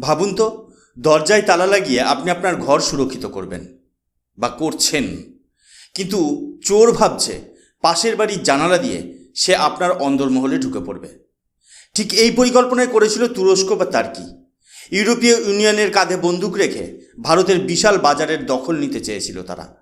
ভাবুন তো, দরজায় তালা লাগিয়ে আপনি আপনার ঘর সুরক্ষিত করবেন, বা করছেন। কিন্তু চোর ভাবছে, পাশের বাড়ির জানালা দিয়ে সে আপনার অন্দরমহলে ঢুকে পড়বে। ঠিক এই পরিকল্পনায় করেছিল তুরস্ক বা তার্কি ইউরোপীয় ইউনিয়নের কাঁধে বন্দুক রেখে ভারতের বিশাল বাজারের দখল নিতে চেয়েছিল তারা।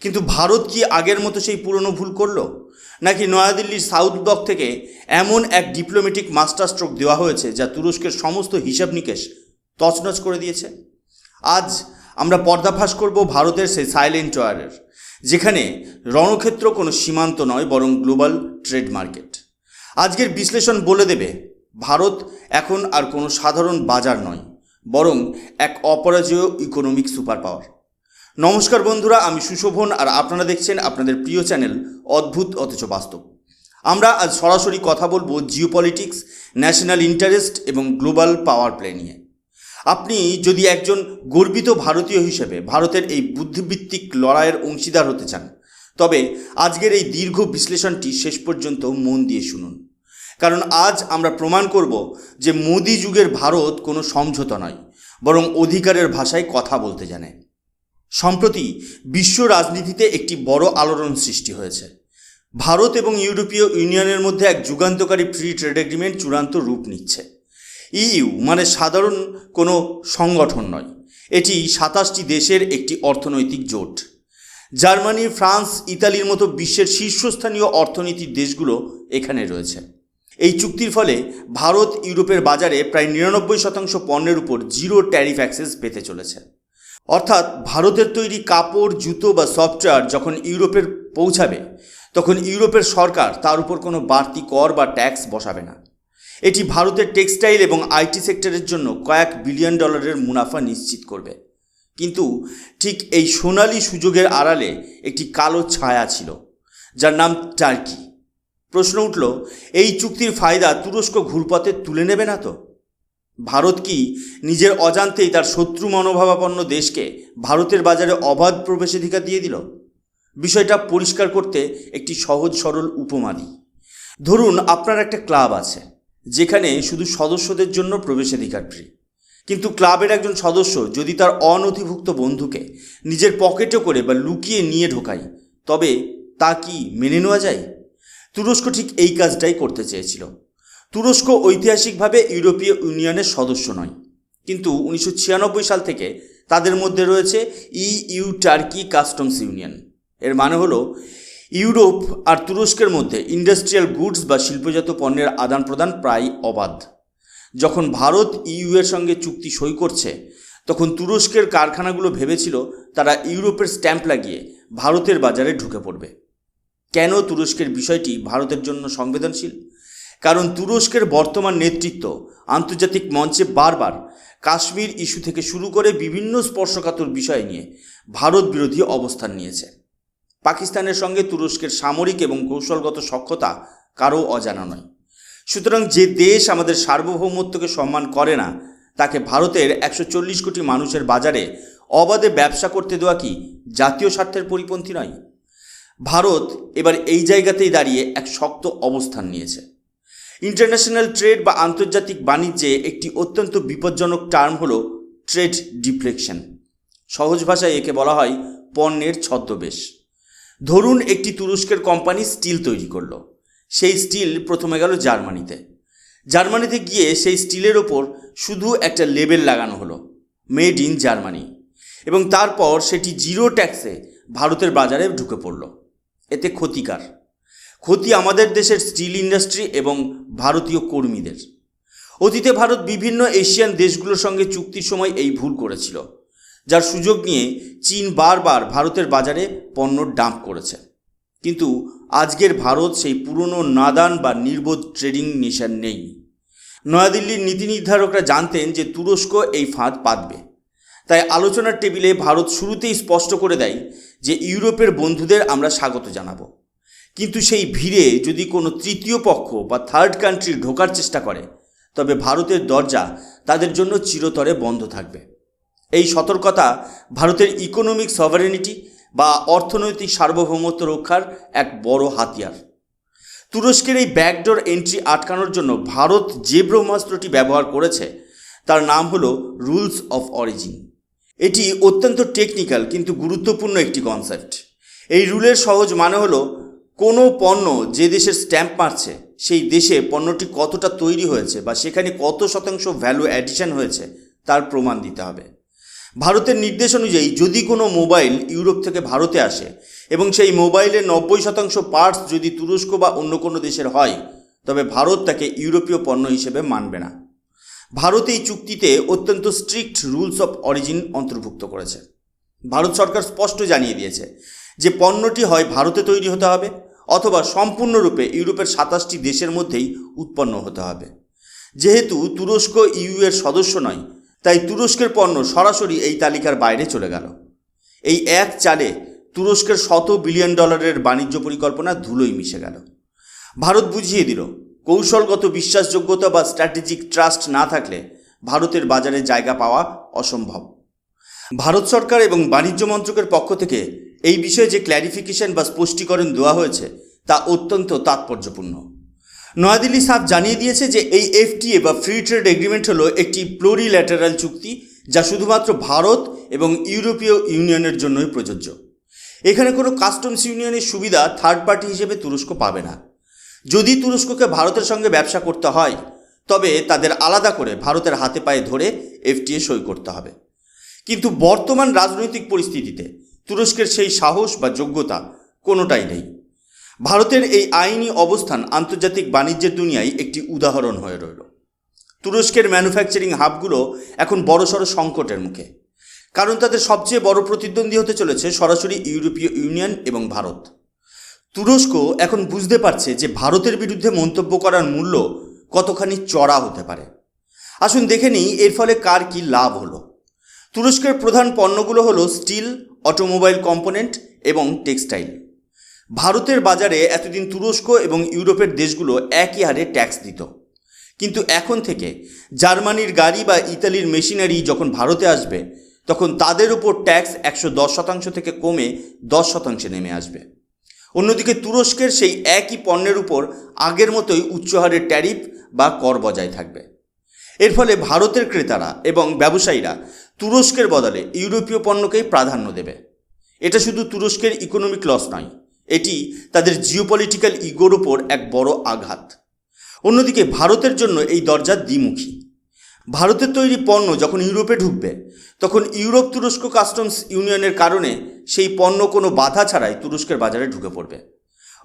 কিন্তু ভারত কি আগের মতো সেই পুরনো ভুল করল? নাকি নয়াদিল্লির সাউথ ব্লক থেকে এমন এক ডিপ্লোম্যাটিক মাস্টার স্ট্রোক দেওয়া হয়েছে যা তুরস্কের সমস্ত হিসাব নিকেশ তছনছ করে দিয়েছে। আজ আমরা পর্দাফাশ করব ভারতের সেই সাইলেন্ট ওয়ারের যেখানে রণক্ষেত্র কোনো সীমান্ত নয়, বরং গ্লোবাল ট্রেড মার্কেট আজকের বিশ্লেষণ বলে দেবে, ভারত এখন আর কোনো সাধারণ বাজার নয়, বরং এক অপরাজেয় ইকোনমিক সুপার পাওয়ার নমস্কার বন্ধুরা, আমি সুশোভন, আর আপনারা দেখছেন আপনাদের প্রিয় চ্যানেল অদ্ভুত অথচ বাস্তব। আমরা আজ সরাসরি কথা বলব জিওপলিটিক্স ন্যাশনাল ইন্টারেস্ট এবং গ্লোবাল পাওয়ার প্লে নিয়ে। আপনি যদি একজন গর্বিত ভারতীয় হিসেবে ভারতের এই বুদ্ধিভিত্তিক লড়াইয়ের অংশীদার হতে চান, তবে আজকের এই দীর্ঘ বিশ্লেষণটি শেষ পর্যন্ত মন দিয়ে শুনুন। কারণ আজ আমরা প্রমাণ করব যে মোদি যুগের ভারত কোনো সমঝোতা নয়, বরং অধিকারের ভাষায় কথা বলতে জানে। সম্প্রতি বিশ্ব রাজনীতিতে একটি বড় আলোড়ন সৃষ্টি হয়েছে। ভারত এবং ইউরোপীয় ইউনিয়নের মধ্যে এক যুগান্তকারী ফ্রি ট্রেড এগ্রিমেন্ট চূড়ান্ত রূপ নিচ্ছে। ইইউ মানে সাধারণ কোনো সংগঠন নয়। এটি সাতাশটি দেশের একটি অর্থনৈতিক জোট। জার্মানি, ফ্রান্স, ইতালির মতো বিশ্বের শীর্ষস্থানীয় অর্থনীতির দেশগুলো এখানে রয়েছে। এই চুক্তির ফলে ভারত ইউরোপের বাজারে প্রায় নিরানব্বই শতাংশ পণ্যের উপর জিরো ট্যারিফ অ্যাক্সেস পেতে চলেছে। অর্থাৎ ভারতের তৈরি কাপড়, জুতো বা সফটওয়্যার যখন ইউরোপের পৌঁছাবে, তখন ইউরোপের সরকার তার উপর কোনো বাড়তি কর বা ট্যাক্স বসাবে না। এটি ভারতের টেক্সটাইল এবং আইটি সেক্টরের জন্য কয়েক বিলিয়ন ডলারের মুনাফা নিশ্চিত করবে। কিন্তু ঠিক এই সোনালি সুযোগের আড়ালে একটি কালো ছায়া ছিল, যার নাম টার্কি। প্রশ্ন উঠল, এই চুক্তির ফায়দা তুরস্ক ঘুরপথে তুলে নেবে না তো? ভারত কি নিজের অজান্তেই তার শত্রু মনোভাবাপন্ন দেশকে ভারতের বাজারে অবাধ প্রবেশাধিকার দিয়ে দিল? বিষয়টা পরিষ্কার করতে একটি সহজ সরল উপমা দিই ধরুন, আপনার একটা ক্লাব আছে। যেখানে শুধু সদস্যদের জন্য প্রবেশাধিকার ফ্রি কিন্তু ক্লাবের একজন সদস্য যদি তার অনথিভুক্ত বন্ধুকে নিজের পকেটে করে বা লুকিয়ে নিয়ে ঢোকায়, তবে তা কি মেনে নেওয়া যায়? তুরস্ক ঠিক এই কাজটাই করতে চেয়েছিল। তুরস্ক ঐতিহাসিকভাবে ইউরোপীয় ইউনিয়নের সদস্য নয়। কিন্তু উনিশশো ছিয়ানব্বই সাল থেকে তাদের মধ্যে রয়েছে ইইউ টার্কি কাস্টমস ইউনিয়ন। এর মানে হলো ইউরোপ আর তুরস্কের মধ্যে ইন্ডাস্ট্রিয়াল গুডস বা শিল্পজাত পণ্যের আদান প্রদান প্রায় অবাধ। যখন ভারত ইইউ এর সঙ্গে চুক্তি সই করছে, তখন তুরস্কের কারখানাগুলো ভেবেছিল তারা ইউরোপের স্ট্যাম্প লাগিয়ে ভারতের বাজারে ঢুকে পড়বে। কেন তুরস্কের বিষয়টি ভারতের জন্য সংবেদনশীল? কারণ তুরস্কের বর্তমান নেতৃত্ব আন্তর্জাতিক মঞ্চে বারবার কাশ্মীর ইস্যু থেকে শুরু করে বিভিন্ন স্পর্শকাতর বিষয় নিয়ে ভারত বিরোধী অবস্থান নিয়েছে। পাকিস্তানের সঙ্গে তুরস্কের সামরিক এবং কৌশলগত সক্ষতা কারও অজানা নয়। সুতরাং যে দেশ আমাদের সার্বভৌমত্বকে সম্মান করে না, তাকে ভারতের একশো চল্লিশ কোটি মানুষের বাজারে অবাধে ব্যবসা করতে দেওয়া কি জাতীয় স্বার্থের পরিপন্থী নয়? ভারত এবার এই জায়গাতেই দাঁড়িয়ে এক শক্ত অবস্থান নিয়েছে। ইন্টারন্যাশনাল ট্রেড বা আন্তর্জাতিক বাণিজ্যে একটি অত্যন্ত বিপজ্জনক টার্ম হলো ট্রেড ডিফ্লেকশন। সহজ ভাষায় একে বলা হয় পণ্যের ছদ্মবেশ। ধরুন একটি তুরস্কের কোম্পানি স্টিল তৈরি করল। সেই স্টিল প্রথমে গেল জার্মানিতে। জার্মানিতে গিয়ে সেই স্টিলের ওপর শুধু একটা লেবেল লাগানো হলো, মেড ইন জার্মানি। এবং তারপর সেটি জিরো ট্যাক্সে ভারতের বাজারে ঢুকে পড়ল। এতে ক্ষতিকার। ক্ষতি আমাদের দেশের স্টিল ইন্ডাস্ট্রি এবং ভারতীয় কর্মীদের। অতীতে ভারত বিভিন্ন এশিয়ান দেশগুলোর সঙ্গে চুক্তির সময় এই ভুল করেছিল। যার সুযোগ নিয়ে চীন বারবার ভারতের বাজারে পণ্য ডাম্প করেছে। কিন্তু আজকের ভারত সেই পুরনো নাদান বা নির্বোধ ট্রেডিং নেশন নেই। নয়াদিল্লির নীতি নির্ধারকরা জানতেন যে তুরস্ক এই ফাঁদ পাতবে। তাই আলোচনার টেবিলে ভারত শুরুতেই স্পষ্ট করে দেয় যে ইউরোপের বন্ধুদের আমরা স্বাগত জানাব। কিন্তু সেই ভিড়ে যদি কোনো তৃতীয় পক্ষ বা থার্ড কান্ট্রি ঢোকার চেষ্টা করে, তবে ভারতের দরজা তাদের জন্য চিরতরে বন্ধ থাকবে। এই সতর্কতা ভারতের ইকোনমিক সভারেনিটি বা অর্থনৈতিক সার্বভৌমত্ব রক্ষার এক বড় হাতিয়ার। তুরস্কের এই ব্যাকডোর এন্ট্রি আটকানোর জন্য ভারত যে ব্রহ্মাস্ত্রটি ব্যবহার করেছে, তার নাম হলো রুলস অফ অরিজিন। এটি অত্যন্ত টেকনিক্যাল কিন্তু গুরুত্বপূর্ণ একটি কনসেপ্ট এই রুলের সহজ মানে হলো, কোনো পণ্য যে দেশের স্ট্যাম্প মারছে, সেই দেশে পণ্যটি কতটা তৈরি হয়েছে বা সেখানে কত শতাংশ ভ্যালু অ্যাডিশন হয়েছে, তার প্রমাণ দিতে হবে। ভারতের নির্দেশ অনুযায়ী যদি কোনো মোবাইল ইউরোপ থেকে ভারতে আসে এবং সেই মোবাইলের নব্বই শতাংশ পার্টস যদি তুরস্ক বা অন্য কোনো দেশের হয়, তবে ভারত তাকে ইউরোপীয় পণ্য হিসেবে মানবে না। ভারত এই চুক্তিতে অত্যন্ত স্ট্রিক্ট রুলস অফ অরিজিন অন্তর্ভুক্ত করেছে। ভারত সরকার স্পষ্ট জানিয়ে দিয়েছে যে পণ্যটি হয় ভারতে তৈরি হতে হবে অথবা সম্পূর্ণরূপে ইউরোপের সাতাশটি দেশের মধ্যেই উৎপন্ন হতে হবে। যেহেতু তুরস্ক ইউ এর সদস্য নয় তাই তুরস্কের পণ্য সরাসরি এই তালিকার বাইরে চলে গেল। এই এক চালে তুরস্কের শত বিলিয়ন ডলারের বাণিজ্য পরিকল্পনা ধুলোই মিশে গেল। ভারত বুঝিয়ে দিল, কৌশলগত বিশ্বাসযোগ্যতা বা স্ট্র্যাটেজিক ট্রাস্ট না থাকলে ভারতের বাজারে জায়গা পাওয়া অসম্ভব। ভারত সরকার এবং বাণিজ্য মন্ত্রকের পক্ষ থেকে এই বিষয়ে যে ক্ল্যারিফিকেশন বা স্পষ্টীকরণ দেওয়া হয়েছে, তা অত্যন্ত তাৎপর্যপূর্ণ। নয়াদিল্লি সাফ জানিয়ে দিয়েছে যে এই এফটিএ বা ফ্রি ট্রেড এগ্রিমেন্ট হলো একটি প্লোরিল্যাটারাল চুক্তি যা শুধুমাত্র ভারত এবং ইউরোপীয় ইউনিয়নের জন্যই প্রযোজ্য। এখানে কোনো কাস্টমস ইউনিয়নের সুবিধা থার্ড পার্টি হিসেবে তুরস্ক পাবে না। যদি তুরস্ককে ভারতের সঙ্গে ব্যবসা করতে হয়, তবে তাদের আলাদা করে ভারতের হাতে পায়ে ধরে এফটিএ সই করতে হবে। কিন্তু বর্তমান রাজনৈতিক পরিস্থিতিতে তুরস্কের সেই সাহস বা যোগ্যতা কোনোটাই নেই। ভারতের এই আইনি অবস্থান আন্তর্জাতিক বাণিজ্যের দুনিয়ায় একটি উদাহরণ হয়ে রইল। তুরস্কের ম্যানুফ্যাকচারিং হাবগুলো এখন বড়সড় সংকটের মুখে। কারণ তাদের সবচেয়ে বড় প্রতিদ্বন্দ্বী হতে চলেছে সরাসরি ইউরোপীয় ইউনিয়ন এবং ভারত। তুরস্ক এখন বুঝতে পারছে যে ভারতের বিরুদ্ধে মন্তব্য করার মূল্য কতখানি চড়া হতে পারে। আসুন দেখে নিই এর ফলে কার কি লাভ হলো। তুরস্কের প্রধান পণ্যগুলো হলো স্টিল, অটোমোবাইল কম্পোনেন্ট এবং টেক্সটাইল। ভারতের বাজারে এতদিন তুরস্ক এবং ইউরোপের দেশগুলো একই হারে ট্যাক্স দিত। কিন্তু এখন থেকে জার্মানির গাড়ি বা ইতালির মেশিনারি যখন ভারতে আসবে, তখন তাদের উপর ট্যাক্স একশো দশ শতাংশ থেকে কমে দশ শতাংশে নেমে আসবে। অন্যদিকে তুরস্কের সেই একই পণ্যের উপর আগের মতোই উচ্চ হারের ট্যারিফ বা কর বজায় থাকবে। এর ফলে ভারতের ক্রেতারা এবং ব্যবসায়ীরা তুরস্কের বদলে ইউরোপীয় পণ্যকেই প্রাধান্য দেবে। এটা শুধু তুরস্কের ইকোনমিক লস নয় এটি তাদের জিওপলিটিক্যাল ইগোর ওপর এক বড় আঘাত। অন্যদিকে ভারতের জন্য এই দরজা দ্বিমুখী। ভারতের তৈরি পণ্য যখন ইউরোপে ঢুকবে, তখন ইউরোপ তুরস্ক কাস্টমস ইউনিয়নের কারণে সেই পণ্য কোনো বাধা ছাড়াই তুরস্কের বাজারে ঢুকে পড়বে।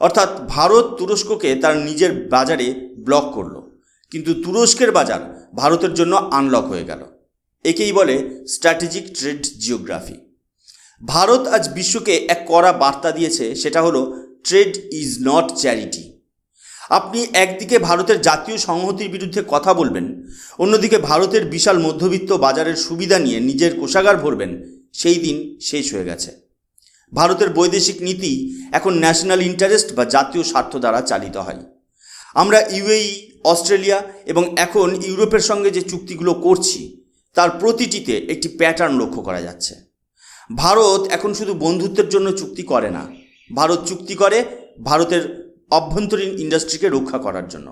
অর্থাৎ ভারত তুরস্ককে তার নিজের বাজারে ব্লক করল, কিন্তু তুরস্কের বাজার ভারতের জন্য আনলক হয়ে গেল। একেই বলে স্ট্র্যাটেজিক ট্রেড জিওগ্রাফি ভারত আজ বিশ্বকে এক কড়া বার্তা দিয়েছে, সেটা হলো ট্রেড ইজ নট চ্যারিটি আপনি একদিকে ভারতের জাতীয় সংহতির বিরুদ্ধে কথা বলবেন, অন্যদিকে ভারতের বিশাল মধ্যবিত্ত বাজারের সুবিধা নিয়ে নিজের কোষাগার ভরবেন, সেই দিন শেষ হয়ে গেছে। ভারতের বৈদেশিক নীতি এখন ন্যাশনাল ইন্টারেস্ট বা জাতীয় স্বার্থ দ্বারা চালিত হয়। আমরা ইউএই, অস্ট্রেলিয়া এবং এখন ইউরোপের সঙ্গে যে চুক্তিগুলো করছি, তার প্রতিটিতে একটি প্যাটার্ন লক্ষ্য করা যাচ্ছে। ভারত এখন শুধু বন্ধুত্বের জন্য চুক্তি করে না। ভারত চুক্তি করে ভারতের অভ্যন্তরীণ ইন্ডাস্ট্রিকে রক্ষা করার জন্য।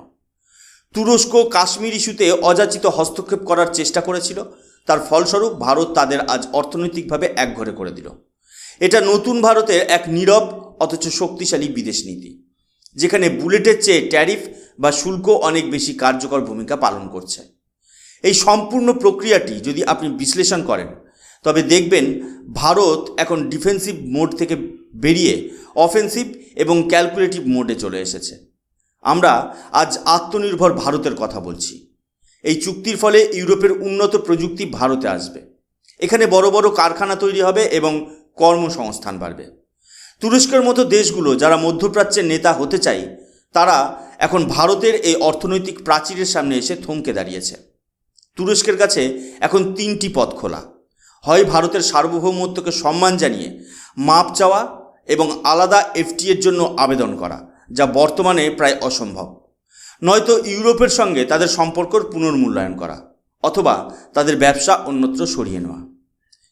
তুরস্ক কাশ্মীর ইস্যুতে অযাচিত হস্তক্ষেপ করার চেষ্টা করেছিল। তার ফলস্বরূপ ভারত তাদের আজ অর্থনৈতিকভাবে একঘরে করে দিল। এটা নতুন ভারতের এক নীরব অথচ শক্তিশালী বিদেশ নীতি, যেখানে বুলেটের চেয়ে ট্যারিফ বা শুল্ক অনেক বেশি কার্যকর ভূমিকা পালন করছে। এই সম্পূর্ণ প্রক্রিয়াটি যদি আপনি বিশ্লেষণ করেন তবে দেখবেন ভারত এখন ডিফেন্সিভ মোড থেকে বেরিয়ে অফেন্সিভ এবং ক্যালকুলেটিভ মোডে চলে এসেছে। আমরা আজ আত্মনির্ভর ভারতের কথা বলছি। এই চুক্তির ফলে ইউরোপের উন্নত প্রযুক্তি ভারতে আসবে। এখানে বড় বড় কারখানা তৈরি হবে এবং কর্মসংস্থান বাড়বে। তুরস্কের মতো দেশগুলো যারা মধ্যপ্রাচ্যের নেতা হতে চায়, তারা এখন ভারতের এই অর্থনৈতিক প্রাচীরের সামনে এসে থমকে দাঁড়িয়েছে। তুরস্কের কাছে এখন তিনটি পথ খোলা। হয় ভারতের সার্বভৌমত্বকে সম্মান জানিয়ে, মাপ চাওয়া এবং আলাদা এফটিএর জন্য আবেদন করা, যা বর্তমানে প্রায় অসম্ভব। নয়তো ইউরোপের সঙ্গে তাদের সম্পর্কর পুনর্মূল্যায়ন করা, অথবা তাদের ব্যবসা অন্যত্র সরিয়ে নেওয়া।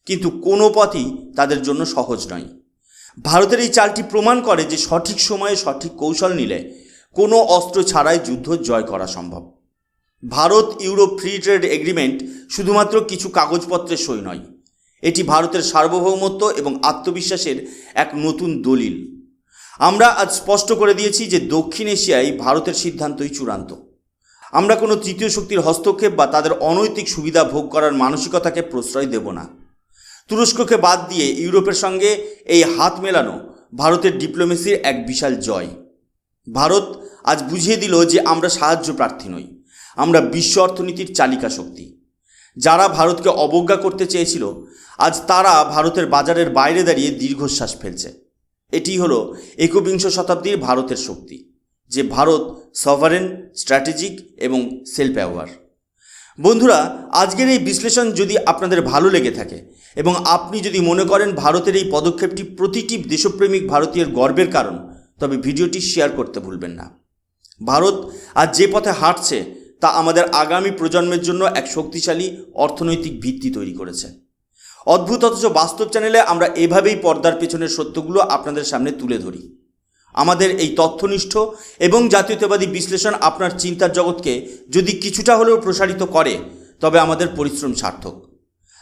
কিন্তু কোনো পথই তাদের জন্য সহজ নয়। ভারতের এই চালটি প্রমাণ করে যে সঠিক সময়ে সঠিক কৌশল নিলে কোনো অস্ত্র ছাড়াই যুদ্ধ জয় করা সম্ভব। Bharat Europe free trade agreement শুধুমাত্র কিছু কাগজপত্রের সই নয় এটি ভারতের সার্বভৌমত্ব এবং আত্মবিশ্বাসের এক নতুন দলিল। আমরা আজ স্পষ্ট করে দিয়েছি যে দক্ষিণ এশিয়ায় ভারতের সিদ্ধান্তই চূড়ান্ত। আমরা কোনো তৃতীয় শক্তির হস্তক্ষেপ বা তাদের অনৈতিক সুবিধা ভোগ করার মানসিকতাকে প্রশ্রয় দেব না। তুরস্ককে বাদ দিয়ে ইউরোপের সঙ্গে এই হাত মেলানো ভারতের ডিপ্লোমেসির এক বিশাল জয়। ভারত আজ বুঝিয়ে দিল যে আমরা সাহায্য প্রার্থী নই। আমরা বিশ্ব অর্থনীতির চালিকা শক্তি। যারা ভারতকে অবজ্ঞা করতে চেয়েছিল, আজ তারা ভারতের বাজারের বাইরে দাঁড়িয়ে দীর্ঘশ্বাস ফেলছে। এটি হলো একবিংশ শতাব্দীর ভারতের শক্তি, যে ভারত সভারেন স্ট্র্যাটেজিক এবং সেলফ অ্যাওয়ার বন্ধুরা, আজকের এই বিশ্লেষণ যদি আপনাদের ভালো লেগে থাকে এবং আপনি যদি মনে করেন ভারতের এই পদক্ষেপটি প্রতিটি দেশপ্রেমিক ভারতীয়ের গর্বের কারণ, তবে ভিডিওটি শেয়ার করতে ভুলবেন না। ভারত আজ যে পথে হাঁটছে তা আমাদের আগামী প্রজন্মের জন্য এক শক্তিশালী অর্থনৈতিক ভিত্তি তৈরি করেছে। অদ্ভুত অথচ বাস্তব চ্যানেলে আমরা এভাবেই পর্দার পেছনের সত্যগুলো আপনাদের সামনে তুলে ধরি। আমাদের এই তথ্যনিষ্ঠ এবং জাতীয়তাবাদী বিশ্লেষণ আপনার চিন্তার জগৎকে যদি কিছুটা হলেও প্রসারিত করে, তবে আমাদের পরিশ্রম সার্থক।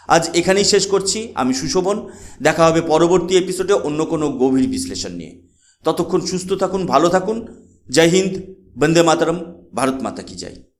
আজ এখানেই শেষ করছি, আমি সুশোভন, দেখা হবে পরবর্তী এপিসোডে অন্য কোনো গভীর বিশ্লেষণ নিয়ে। ততক্ষণ সুস্থ থাকুন, ভালো থাকুন। জয় হিন্দ, বন্দে মাতরম, ভারত মাতা কি জয়।